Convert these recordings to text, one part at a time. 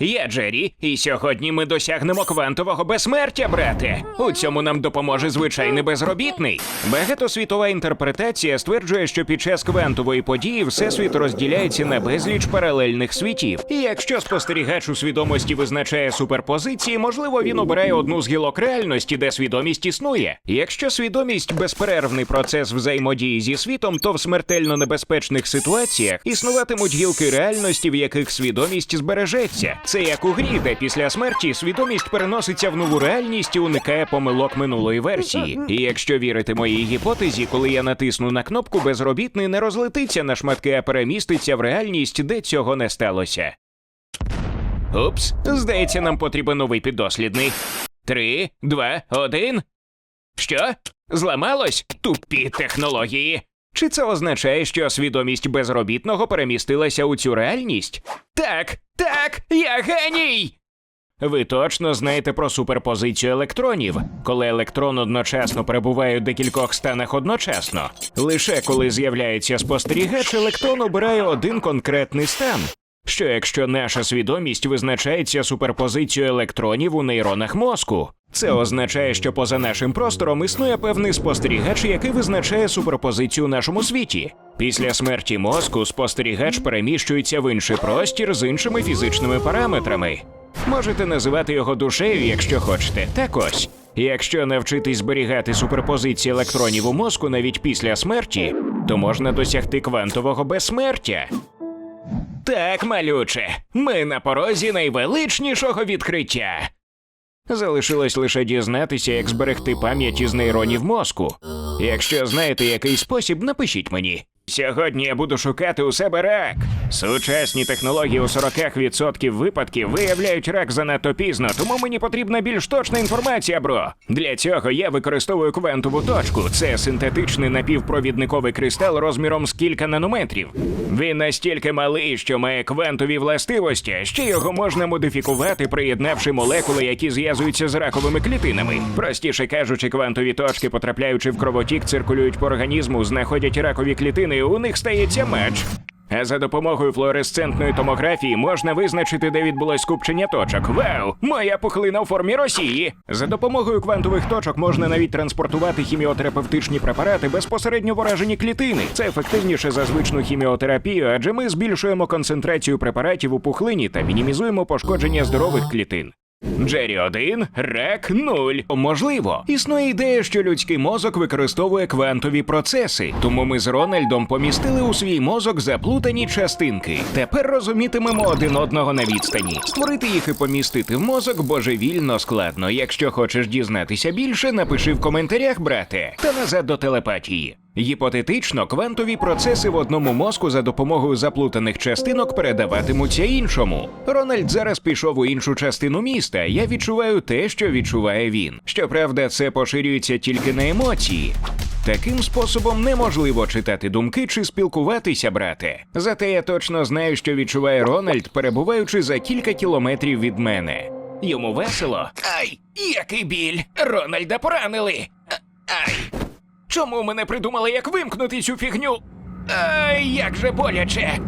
Я Джері, і сьогодні ми досягнемо квантового безсмертя, брате. У цьому нам допоможе звичайний безробітний. Багатосвітова інтерпретація стверджує, що під час квантової події всесвіт розділяється на безліч паралельних світів. І якщо спостерігач у свідомості визначає суперпозиції, можливо, він обирає одну з гілок реальності, де свідомість існує. Якщо свідомість безперервний процес взаємодії зі світом, то в смертельно небезпечних ситуаціях існуватимуть гілки реальності, в яких свідомість збережеться. Це як у грі, де після смерті свідомість переноситься в нову реальність і уникає помилок минулої версії. І якщо вірити моїй гіпотезі, коли я натисну на кнопку, безробітний не розлетиться на шматки, а переміститься в реальність, де цього не сталося. Упс, здається, нам потрібен новий піддослідний. Три, два, один. Що? Зламалось? Тупі технології. Чи це означає, що свідомість безробітного перемістилася у цю реальність? Так, так, я геній! Ви точно знаєте про суперпозицію електронів, коли електрон одночасно перебуває у декількох станах одночасно. Лише коли з'являється спостерігач, електрон обирає один конкретний стан. Що якщо наша свідомість визначається суперпозицією електронів у нейронах мозку? Це означає, що поза нашим простором існує певний спостерігач, який визначає суперпозицію у нашому світі. Після смерті мозку спостерігач переміщується в інший простір з іншими фізичними параметрами. Можете називати його душею, якщо хочете. Так ось. Якщо навчитись зберігати суперпозиції електронів у мозку навіть після смерті, то можна досягти квантового безсмертя. Так, малюче, ми на порозі найвеличнішого відкриття. Залишилось лише дізнатися, як зберегти пам'ять із нейронів мозку. Якщо знаєте який спосіб, напишіть мені. Сьогодні я буду шукати у себе рак. Сучасні технології у 40% випадків виявляють рак занадто пізно, тому мені потрібна більш точна інформація, бро. Для цього я використовую квантову точку. Це синтетичний напівпровідниковий кристал розміром з кілька нанометрів. Він настільки малий, що має квантові властивості, ще його можна модифікувати, приєднавши молекули, які зв'язуються з раковими клітинами. Простіше кажучи, квантові точки, потрапляючи в кровотік, циркулюють по організму, знаходять ракові клітини, і у них стається меч. А за допомогою флуоресцентної томографії можна визначити, де відбулось скупчення точок. Вау! Моя пухлина у формі Росії. За допомогою квантових точок можна навіть транспортувати хіміотерапевтичні препарати безпосередньо в уражені клітини. Це ефективніше за звичну хіміотерапію, адже ми збільшуємо концентрацію препаратів у пухлині та мінімізуємо пошкодження здорових клітин. Джері 1, рак 0. Можливо, існує ідея, що людський мозок використовує квантові процеси, тому ми з Рональдом помістили у свій мозок заплутані частинки. Тепер розумітимемо один одного на відстані. Створити їх і помістити в мозок божевільно складно. Якщо хочеш дізнатися більше, напиши в коментарях, брате, та назад до телепатії. Гіпотетично, квантові процеси в одному мозку за допомогою заплутаних частинок передаватимуться іншому. Рональд зараз пішов у іншу частину міста. Я відчуваю те, що відчуває він. Щоправда, це поширюється тільки на емоції. Таким способом неможливо читати думки чи спілкуватися, брате. Зате я точно знаю, що відчуває Рональд, перебуваючи за кілька кілометрів від мене. Йому весело. Ай, який біль! Рональда поранили! Ай! Чому ми не придумали, як вимкнути цю фігню? Ай, як же боляче.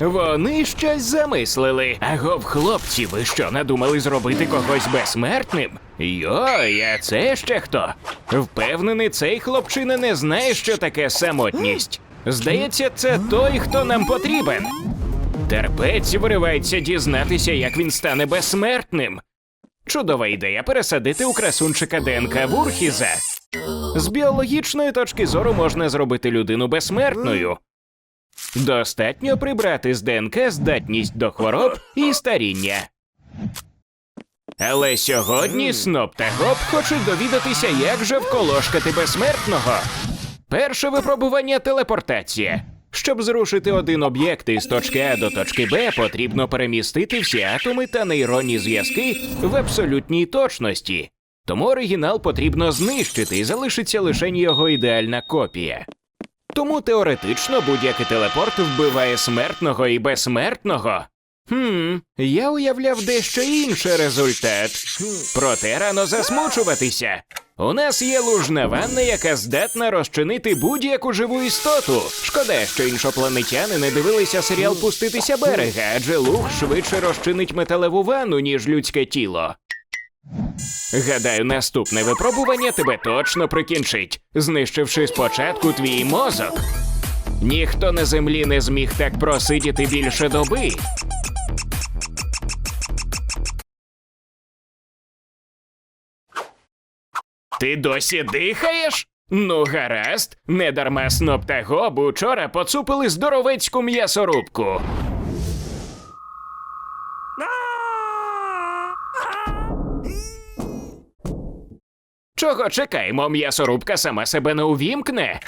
Вони щось замислили. Агов, хлопці, ви що надумали зробити когось безсмертним? Йой, а це ще хто? Впевнений, цей хлопчина не знає, що таке самотність. Здається, це той, хто нам потрібен. Терпець виривається дізнатися, як він стане безсмертним. Чудова ідея пересадити у красунчика ДНК Вурхіза. З біологічної точки зору можна зробити людину безсмертною. Достатньо прибрати з ДНК здатність до хвороб і старіння. Але сьогодні Сноп та Гоп хочуть довідатися, як же вколошкати безсмертного. Перше випробування телепортація. Щоб зрушити один об'єкт із точки А до точки Б, потрібно перемістити всі атоми та нейронні зв'язки в абсолютній точності. Тому оригінал потрібно знищити і залишиться лише його ідеальна копія. Тому теоретично будь-який телепорт вбиває смертного і безсмертного. Хм, я уявляв дещо інший результат. Проте рано засмучуватися. У нас є лужна ванна, яка здатна розчинити будь-яку живу істоту. Шкода, що іншопланетяни не дивилися серіал Пуститися берега, адже луг швидше розчинить металеву ванну, ніж людське тіло. Гадаю, наступне випробування тебе точно прикінчить, знищивши спочатку твій мозок. Ніхто на землі не зміг так просидіти більше доби. Ти досі дихаєш? Ну, гаразд, недарма Сноп та Гоб учора поцупили здоровецьку м'ясорубку. Чого чекаємо? М'ясорубка сама себе не увімкне.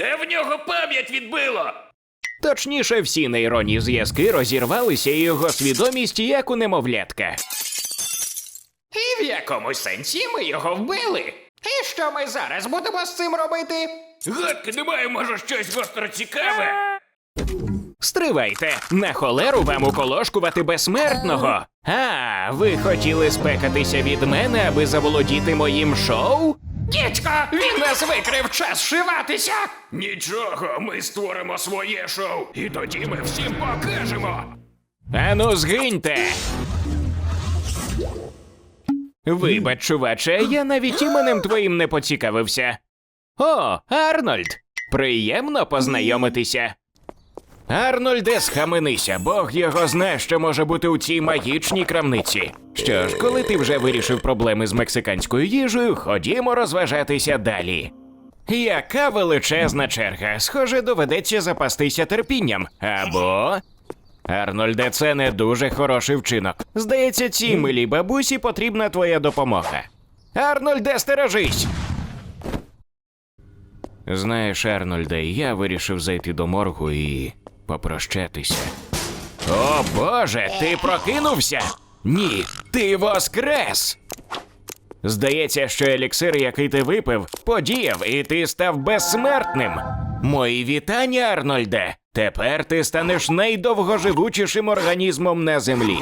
Те в нього пам'ять відбило. Точніше, всі нейронні зв'язки розірвалися, і його свідомість як у немовлятка. І в якомусь сенсі ми його вбили. І що ми зараз будемо з цим робити? Гадки немає, може, щось гостро цікаве. Стривайте, на холеру вам уколошкувати безсмертного. А, ви хотіли спекатися від мене, аби заволодіти моїм шоу? Дідько, він нас викрив час шиватися. Нічого, ми створимо своє шоу, і тоді ми всім покажемо. Ану, згиньте. Вибач, чуваче, я навіть іменем твоїм не поцікавився. О, Арнольд! Приємно познайомитися. Арнольде, схаменися, Бог його знає, що може бути у цій магічній крамниці. Що ж, коли ти вже вирішив проблеми з мексиканською їжею, ходімо розважатися далі. Яка величезна черга. Схоже, доведеться запастися терпінням. Або. Арнольде, це не дуже хороший вчинок. Здається, цій милій бабусі потрібна твоя допомога. Арнольде, стережись! Знаєш, Арнольде, я вирішив зайти до моргу і попрощатися. О Боже, ти прокинувся? Ні, ти воскрес! Здається, що еліксир, який ти випив, подіяв, і ти став безсмертним. Мої вітання, Арнольде. Тепер ти станеш найдовгоживучішим організмом на землі.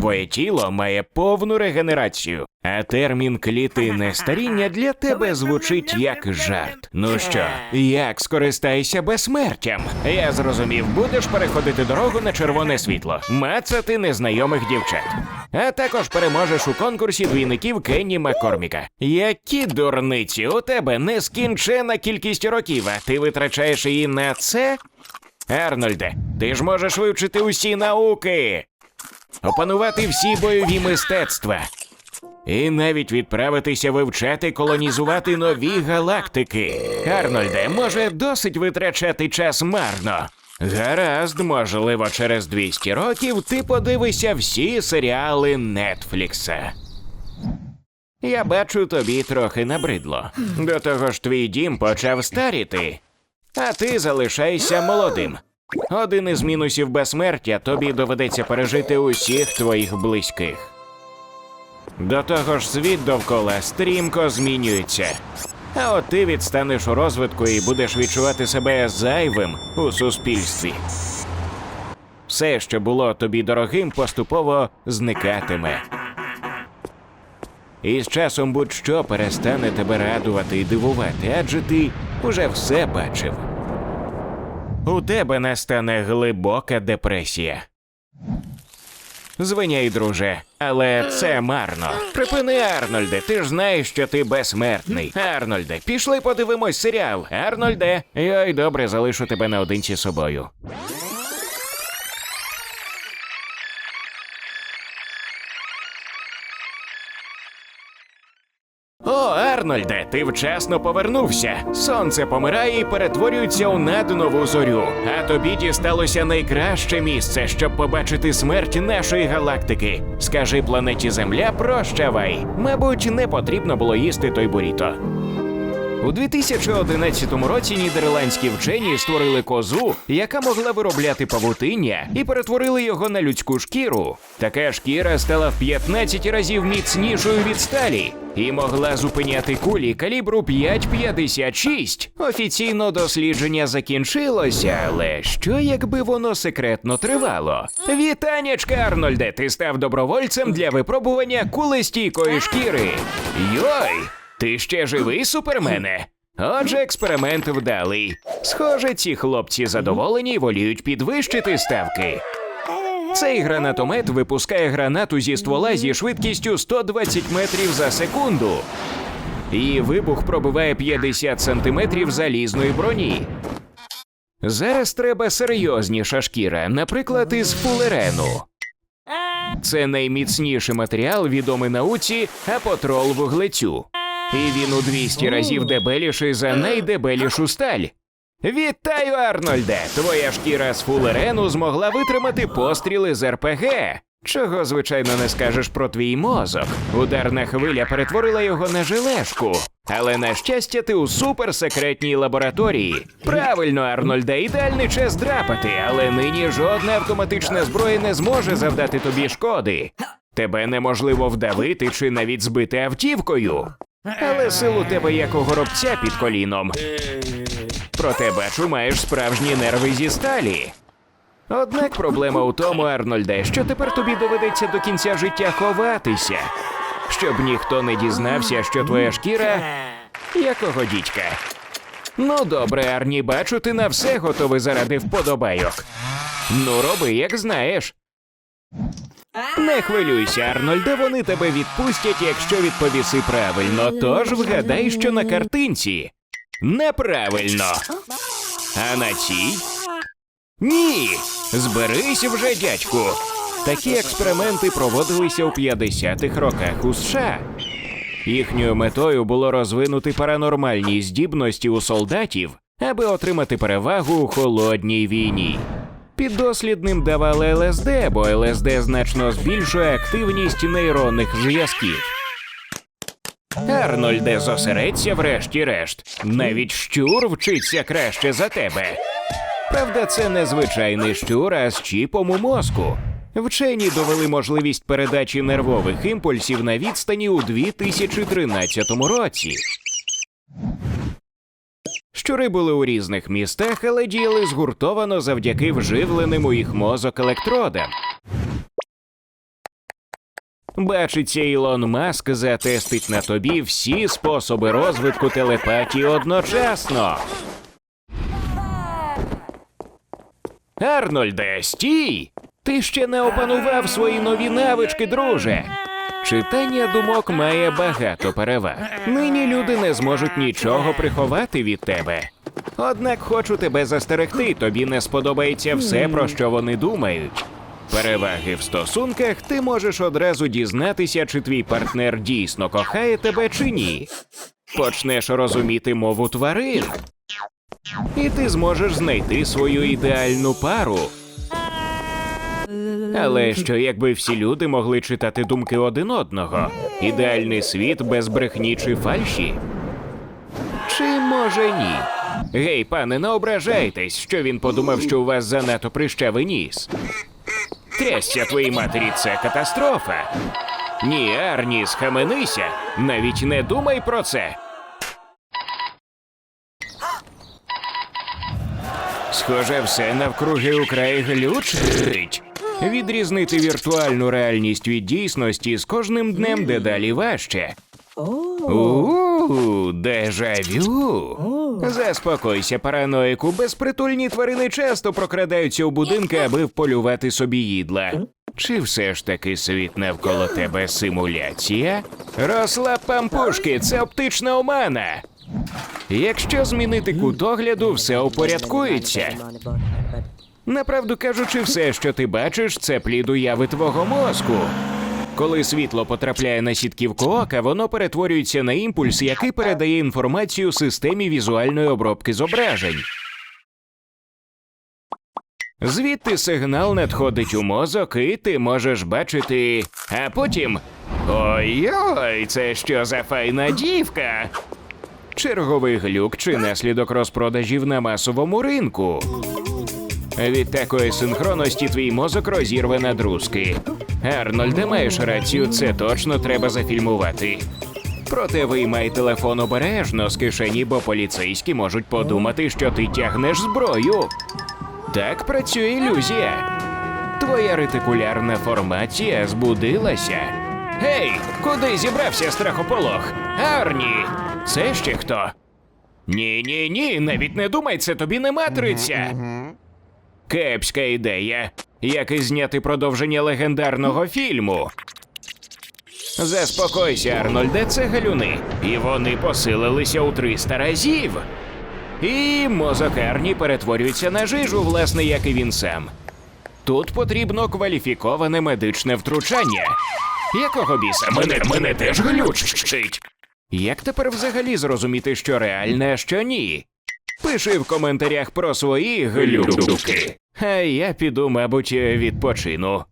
Твоє тіло має повну регенерацію, а термін клітинне старіння для тебе звучить як жарт. Ну що, як скористайся безсмертям? Я зрозумів, будеш переходити дорогу на червоне світло, мацати незнайомих дівчат. А також переможеш у конкурсі двійників Кенні Маккорміка. Які дурниці, у тебе нескінчена кількість років, а ти витрачаєш її на це? Арнольде, ти ж можеш вивчити усі науки опанувати всі бойові мистецтва. І навіть відправитися вивчати колонізувати нові галактики. Арнольде, може, досить витрачати час марно. Гаразд, можливо, через 200 років ти подивишся всі серіали Нетфлікса. Я бачу, тобі трохи набридло. До того ж, твій дім почав старіти, а ти залишайся молодим. Один із мінусів безсмертя тобі доведеться пережити усіх твоїх близьких. До того ж, світ довкола стрімко змінюється. А от ти відстанеш у розвитку і будеш відчувати себе зайвим у суспільстві. Все, що було тобі дорогим, поступово зникатиме. І з часом будь-що перестане тебе радувати і дивувати, адже ти уже все бачив. У тебе настане глибока депресія. Звиняй, друже, але це марно. Припини, Арнольде, ти ж знаєш, що ти безсмертний. Арнольде, пішли подивимось серіал. Арнольде, й добре, залишу тебе наодинці собою. О, Арнольде, ти вчасно повернувся. Сонце помирає і перетворюється у наднову зорю. А тобі дісталося найкраще місце, щоб побачити смерть нашої галактики. Скажи планеті Земля, прощавай. Мабуть, не потрібно було їсти той буріто. У 2011 році нідерландські вчені створили козу, яка могла виробляти павутиння, і перетворили його на людську шкіру. Така шкіра стала в 15 разів міцнішою від сталі і могла зупиняти кулі калібру 5,56. Офіційно дослідження закінчилося, але що якби воно секретно тривало? Вітанячка, Арнольде, ти став добровольцем для випробування кулестійкої шкіри. Йой! Ти ще живий, супермене? Отже, експеримент вдалий. Схоже, ці хлопці задоволені і воліють підвищити ставки. Цей гранатомет випускає гранату зі ствола зі швидкістю 120 метрів за секунду. І вибух пробиває 50 сантиметрів залізної броні. Зараз треба серйозніша шкіра, наприклад, із фулерену. Це найміцніший матеріал, відомий науці апотрол вуглецю. І він у 200 разів дебеліший за найдебелішу сталь. Вітаю, Арнольде! Твоя шкіра з фулерену змогла витримати постріли з РПГ. Чого, звичайно, не скажеш про твій мозок. Ударна хвиля перетворила його на жилешку. Але на щастя, ти у суперсекретній лабораторії. Правильно, Арнольде, ідеальний час драпати, але нині жодна автоматична зброя не зможе завдати тобі шкоди. Тебе неможливо вдавити чи навіть збити автівкою. Але сил у тебе як у горобця під коліном. Проте бачу, маєш справжні нерви зі сталі. Однак проблема у тому, Арнольде, що тепер тобі доведеться до кінця життя ховатися, щоб ніхто не дізнався, що твоя шкіра якого дідька. Ну добре, Арні, бачу, ти на все готовий заради вподобайок. Ну, роби, як знаєш. Не хвилюйся, Арнольде, вони тебе відпустять, якщо відповіси правильно. Тож вгадай, що на картинці. Неправильно. А на цій? Ні. Зберись вже, дядьку. Такі експерименти проводилися у 50-х роках у США. Їхньою метою було розвинути паранормальні здібності у солдатів, аби отримати перевагу у холодній війні. Піддослідним давали ЛСД, бо ЛСД значно збільшує активність нейронних зв'язків. Арнольде, зосередься врешті-решт. Навіть щур вчиться краще за тебе. Правда, це не звичайний щур, а з чіпом у мозку. Вчені довели можливість передачі нервових імпульсів на відстані у 2013 році. Щури були у різних містах, але діяли згуртовано завдяки вживленим у їх мозок електродам. Бачиться, Ілон Маск затестить на тобі всі способи розвитку телепатії одночасно. Арнольде, стій! Ти ще не опанував свої нові навички, друже. Читання думок має багато переваг. Нині люди не зможуть нічого приховати від тебе. Однак хочу тебе застерегти, тобі не сподобається все, про що вони думають. Переваги в стосунках ти можеш одразу дізнатися, чи твій партнер дійсно кохає тебе чи ні. Почнеш розуміти мову тварин. І ти зможеш знайти свою ідеальну пару. Але що якби всі люди могли читати думки один одного? Ідеальний світ без брехні чи фальші? Чи може ні? Гей, пане, не ображайтесь, що він подумав, що у вас занадто прищавий ніс. Трясся твоїй матері це катастрофа. Ні, Арні, схаменися, навіть не думай про це. Схоже, все навкруги украй глючить. Відрізнити віртуальну реальність від дійсності з кожним днем дедалі важче. У, дежавю. Заспокойся, параноїку. Безпритульні тварини часто прокрадаються у будинки, аби вполювати собі їдла. Чи все ж таки світ навколо тебе симуляція? Розслаб пампушки, це оптична омана. Якщо змінити кут огляду, все упорядкується. Направду кажучи, все, що ти бачиш, це плід уяви твого мозку. Коли світло потрапляє на сітківку ока, воно перетворюється на імпульс, який передає інформацію системі візуальної обробки зображень. Звідти сигнал надходить у мозок, і ти можеш бачити. А потім. Ой-ой, це що за файна дівка? Черговий глюк чи наслідок розпродажів на масовому ринку. Від такої синхронності твій мозок розірве на друзки. Арнольде, маєш рацію, це точно треба зафільмувати. Проте виймай телефон обережно з кишені, бо поліцейські можуть подумати, що ти тягнеш зброю. Так працює ілюзія. Твоя ретикулярна формація збудилася. Гей, куди зібрався страхополох? Арні, це ще хто? Ні, ні, ні, навіть не думай, це тобі не матриця. Кепська ідея. Як і зняти продовження легендарного фільму. Заспокойся, Арнольде, це галюни. І вони посилилися у 300 разів. І мозок Арні перетворюється на жижу, власне, як і він сам. Тут потрібно кваліфіковане медичне втручання. Якого біса? Мене, мене теж глючить. Як тепер взагалі зрозуміти, що реальне, а що ні? Пиши в коментарях про свої глюки. А я піду, мабуть, відпочину.